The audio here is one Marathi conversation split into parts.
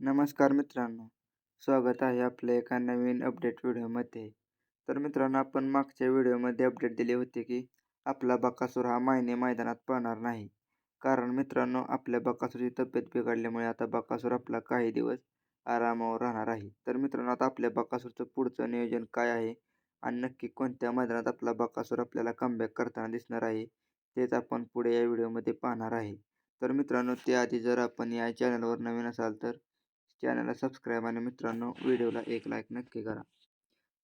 नमस्कार मित्रांनो स्वागत आहे आपल्या एका नवीन अपडेट व्हिडिओमध्ये. तर मित्रांनो आपण मागच्या व्हिडिओमध्ये अपडेट दिले होते की आपला बकासूर हा मायने मैदानात पाहणार नाही. कारण मित्रांनो आपल्या बकासूरची तब्येत बिघडल्यामुळे आता बकासूर आपला काही दिवस आरामावर राहणार आहे. तर मित्रांनो आता आपल्या बकासूरचं पुढचं नियोजन काय आहे? आणि नक्की कोणत्या मैदानात आपला बकासूर आपल्याला कमबॅक करताना दिसणार आहे? तेच आपण पुढे या व्हिडिओमध्ये पाहणार आहे. तर मित्रांनो त्याआधी जर आपण या चॅनलवर नवीन असाल तर चॅनलला सबस्क्राईब आणि मित्रांनो व्हिडिओला एक लाईक नक्की करा.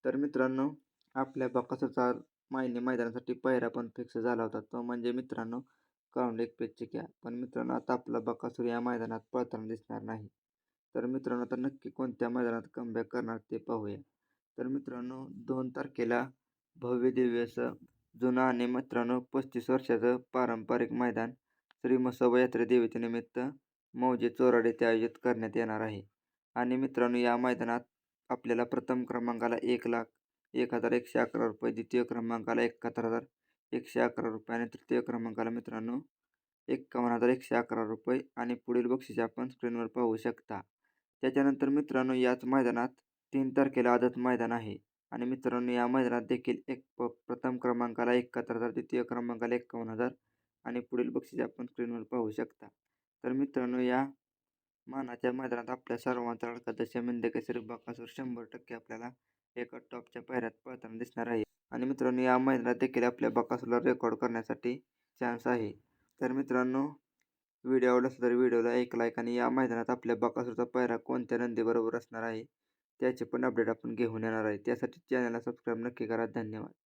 तर मित्रांनो आपल्या बकासूरचा मायने मैदानासाठी पहिरा पण फिक्स झाला होता. तो म्हणजे मित्रांनो काउंडेक पेचचे घ्या पण मित्रांनो आता आपला बकासूर या मैदानात पळताना दिसणार नाही. तर मित्रांनो आता नक्की कोणत्या मैदानात कमबॅक करणार ते पाहूया. तर मित्रांनो दोन तारखेला भव्य दिव्य असं जुनं आणि मित्रांनो पस्तीस वर्षाचं पारंपरिक मैदान श्री मसोबा यात्रे देवीच्या निमित्त मौजे चोराडे येथे आयोजित करण्यात येणार आहे. आणि मित्रांनो या मैदानात आपल्याला प्रथम क्रमांकाला एक लाख एक हजार एकशे अकरा रुपये द्वितीय क्रमांकाला एकाहत्तर हजार एकशे अकरा रुपये आणि तृतीय क्रमांकाला मित्रांनो एक्कावन्न हजार एकशे अकरा रुपये आणि पुढील बक्षीस आपण स्क्रीनवर पाहू शकता. त्याच्यानंतर मित्रांनो याच मैदानात तीन तारखेला आदत मैदान आहे. आणि मित्रांनो या मैदानात देखील एक प प्रथम क्रमांकाला एकाहत्तर हजार द्वितीय क्रमांकाला एक्कावन्न हजार आणि पुढील बक्षीस आपण स्क्रीनवर पाहू शकता. तर मित्रांनो या मानाच्या मैदानात आपल्या सर्वांचा लाडका दशमिंद केसरी बकासूर शंभर टक्के आपल्याला एका टॉपच्या पायऱ्यात पळताना दिसणार आहे. आणि मित्रांनो या मैदानात देखील आपल्या बाकासूरला रेकॉर्ड करण्यासाठी चान्स आहे. तर मित्रांनो व्हिडिओ आवडला तर व्हिडिओला एक लाईक आणि या मैदानात आपल्या बकासूरचा पायरा कोणत्या नंदीबरोबर असणार आहे त्याचे पण अपडेट आपण घेऊन येणार आहे. त्यासाठी चॅनलला सबस्क्राईब नक्की करा. धन्यवाद.